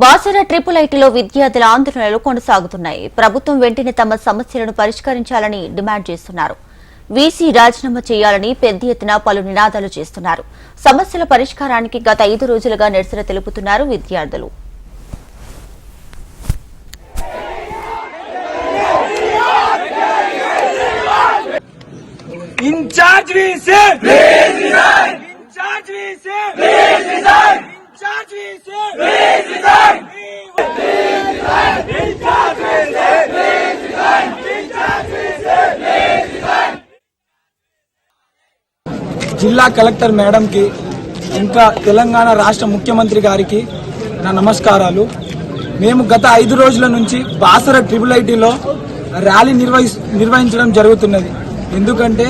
Basara triple ఐటీలో విద్యార్థుల ఆందోళనలు కొనసాగుతున్నాయి. ప్రభుత్వం వెంటనే తమ సమస్యలను పరిష్కరించాలని డిమాండ్ చేస్తున్నారు. వీసీ రాజీనామా చేయాలని పెద్ద ఎత్తున పలు నినాదాలు చేస్తున్నారు. సమస్యల పరిష్కారానికి గత ఐదు రోజులుగా నిరసన తెలుపుతున్నారు విద్యార్థులు. Incharge VC incharge VC incharge VC జిల్లా కలెక్టర్ మేడంకి ఇంకా తెలంగాణ రాష్ట్ర ముఖ్యమంత్రి గారికి నా నమస్కారాలు. మేము గత ఐదు రోజుల నుంచి బాసర ట్రిపుల్ ఐటీలో ర్యాలీ నిర్వహి నిర్వహించడం జరుగుతున్నది. ఎందుకంటే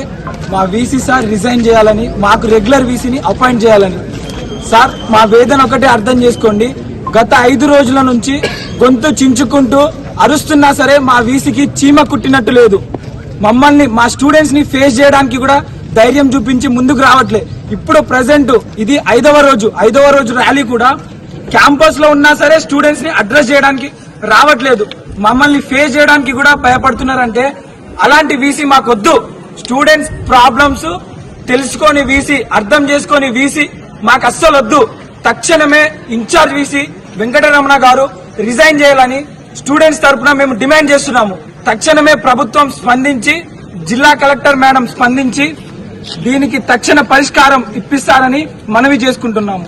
మా వీసీ సార్ రిజైన్ చేయాలని మాకు రెగ్యులర్ వీసీని అపాయింట్ చేయాలని. సార్ మా వేదన ఒకటే అర్థం చేసుకోండి. గత ఐదు రోజుల నుంచి గొంతు చించుకుంటూ అరుస్తున్నా సరే మా వీసీకి చీమ కుట్టినట్టు లేదు. మమ్మల్ని మా స్టూడెంట్స్ని ఫేస్ చేయడానికి కూడా ధైర్యం చూపించి ముందుకు రావట్లే. ఇప్పుడు ప్రజెంట్ ఇది ఐదవ రోజు ఐదవ రోజు ర్యాలీ కూడా. క్యాంపస్లో ఉన్నా సరే స్టూడెంట్స్ని అడ్రస్ చేయడానికి రావట్లేదు. మమ్మల్ని ఫేస్ చేయడానికి కూడా భయపడుతున్నారంటే అలాంటి వీసీ మాకొద్దు. స్టూడెంట్స్ ప్రాబ్లమ్స్ తెలుసుకొని వీసీ అర్థం చేసుకొని వీసీ మాకు అస్సలు వద్దు. తక్షణమే ఇన్ఛార్జ్ వీసీ వెంకటరమణ గారు రిజైన్ చేయాలని స్టూడెంట్స్ తరపున మేము డిమాండ్ చేస్తున్నాము. తక్షణమే ప్రభుత్వం స్పందించి జిల్లా కలెక్టర్ మేడం స్పందించి దీనికి తక్షణ పరిష్కారం ఇప్పిస్తారని మనవి చేసుకుంటున్నాము.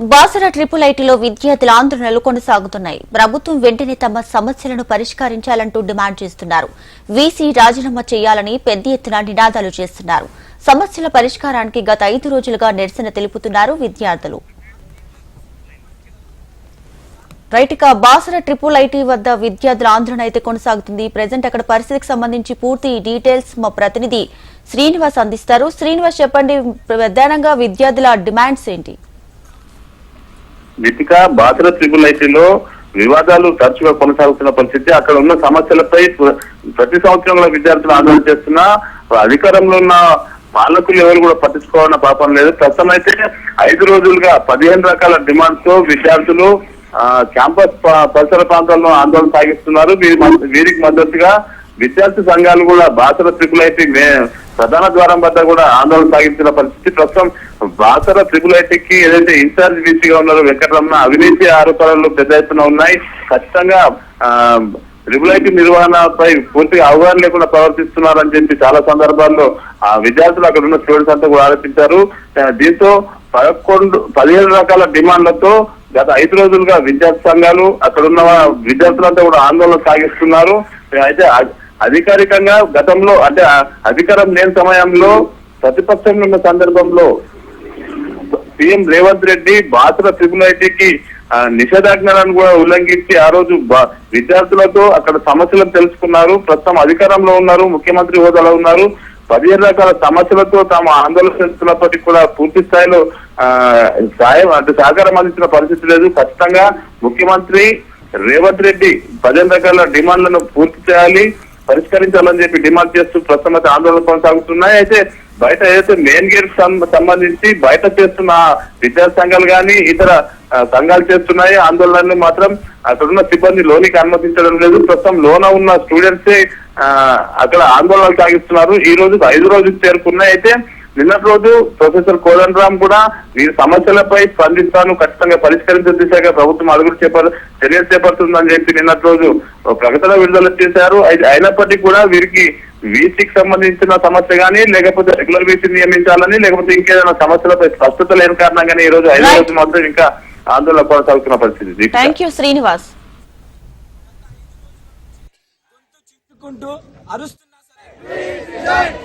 బాసర ట్రిపుల్ ఐటీలో విద్యార్థుల ఆందోళనలు కొనసాగుతున్నాయి. ప్రభుత్వం వెంటనే తమ సమస్యలను పరిష్కరించాలంటూ డిమాండ్ చేస్తున్నారు. వీసీ రాజీనామా చేయాలని పెద్ద ఎత్తున నినాదాలు చేస్తున్నారు. సమస్యల పరిష్కారానికి గత ఐదు రోజులుగా నిరసన తెలుపుతున్నారు విద్యార్థులు. రైట్గా బాసర ట్రిపుల్ ఐటీ వద్ద విద్యార్థుల ఆందోళన అయితే కొనసాగుతుంది. ప్రజెంట్ అక్కడ పరిస్థితికి సంబంధించి పూర్తి డీటెయిల్స్ మా ప్రతినిధి శ్రీనివాస్ అందిస్తారు. శ్రీనివాస్ చెప్పండి ప్రధానంగా విద్యార్థుల డిమాండ్స్ ఏంటి? దీపిక బాసర ట్రిపుల్ ఐటీలో వివాదాలు తరచుగా కొనసాగుతున్న పరిస్థితి అక్కడ ఉన్న సమస్యలపై ప్రతి సంవత్సరం కూడా విద్యార్థులు ఆందోళన చేస్తున్నా అధికారంలో ఉన్న పాలకులు ఎవరు కూడా పట్టించుకోవాలన్న పాపం లేదు. ప్రస్తుతం అయితే ఐదు రోజులుగా పదిహేను రకాల డిమాండ్స్తో విద్యార్థులు ఆ, క్యాంపస్ ప- పరిసర ప్రాంతాల్లో ఆందోళన సాగిస్తున్నారు. వీరికి మద్దతుగా విద్యార్థి సంఘాలు కూడా బాసర ట్రిపుల్ ఐటీ ప్రధాన ద్వారం వద్ద కూడా ఆందోళన సాగించిన పరిస్థితి. ప్రస్తుతం బాసర ట్రిపుల్ ఐటీకి ఏదైతే ఇన్ఛార్జ్ వీసీగా ఉన్నారో వెంకటరమణ అవినీతి ఆరోపణలు పెద్ద ఎత్తున ఉన్నాయి. ఖచ్చితంగా ఆ, ట్రిపుల్ ఐటీ నిర్వహణపై పూర్తిగా అవగాహన లేకుండా ప్రవర్తిస్తున్నారని చెప్పి చాలా సందర్భాల్లో ఆ విద్యార్థులు అక్కడ ఉన్న స్టూడెంట్స్ అంతా కూడా ఆరోపించారు. దీంతో పదకొండు పదిహేడు రకాల డిమాండ్లతో గత ఐదు రోజులుగా విద్యార్థి సంఘాలు అక్కడ ఉన్న విద్యార్థులంతా కూడా ఆందోళన సాగిస్తున్నారు. అయితే అధికారికంగా గతంలో అంటే అధికారం లేని సమయంలో ప్రతిపక్షంలో ఉన్న సందర్భంలో సీఎం రేవంత్ రెడ్డి బాసర ట్రిపుల్ ఐటీకి నిషేధాజ్ఞలను కూడా ఉల్లంఘించి ఆ రోజు విద్యార్థులతో అక్కడ సమస్యలను తెలుసుకున్నారు. ప్రస్తుతం అధికారంలో ఉన్నారు ముఖ్యమంత్రి హోదాలో ఉన్నారు. పదిహేను రకాల సమస్యలతో తాము ఆందోళన చేస్తున్నప్పటికీ కూడా పూర్తి స్థాయిలో సాయం అంటే సహకారం అందించిన పరిస్థితి లేదు. ఖచ్చితంగా ముఖ్యమంత్రి రేవంత్ రెడ్డి పదిహేను రకాల డిమాండ్లను పూర్తి చేయాలి. పరిష్కరించాలని చెప్పి డిమాండ్ చేస్తూ ప్రస్తుతం అయితే ఆందోళన కొనసాగుతున్నాయి. అయితే బయట ఏదైతే మెయిన్ గేట్ సంబంధించి బయట చేస్తున్న విద్యార్థి సంఘాలు కానీ ఇతర సంఘాలు చేస్తున్నాయి. ఆందోళనలు మాత్రం అక్కడ ఉన్న సిబ్బంది లోనికి అనుమతించడం లేదు. ప్రస్తుతం లోన ఉన్న స్టూడెంట్సే అక్కడ ఆందోళనలు సాగిస్తున్నారు. ఈ రోజు ఐదు రోజులు చేరుకున్నాయి. అయితే నిన్నటి రోజు ప్రొఫెసర్ కోదండ రామ్ కూడా ఈ సమస్యలపై స్పందిస్తాను ఖచ్చితంగా పరిష్కరించే దిశగా ప్రభుత్వం అడుగులు చేప చర్యలు చేపడుతుందని చెప్పి నిన్నటి రోజు ప్రకటన విడుదల చేశారు అయినప్పటికీ కూడా వీరికి వీసీకి సంబంధించిన సమస్య కానీ లేకపోతే రెగ్యులర్ వీసీ నియమించాలని లేకపోతే ఇంకేదైనా సమస్యలపై స్పష్టత లేని కారణంగానే ఈ రోజు ఐదో. రోజు మాత్రం ఇంకా ఆందోళన కొనసాగుతున్న పరిస్థితి. థ్యాంక్ యూ శ్రీనివాస్ అరుస్తున్నా సరే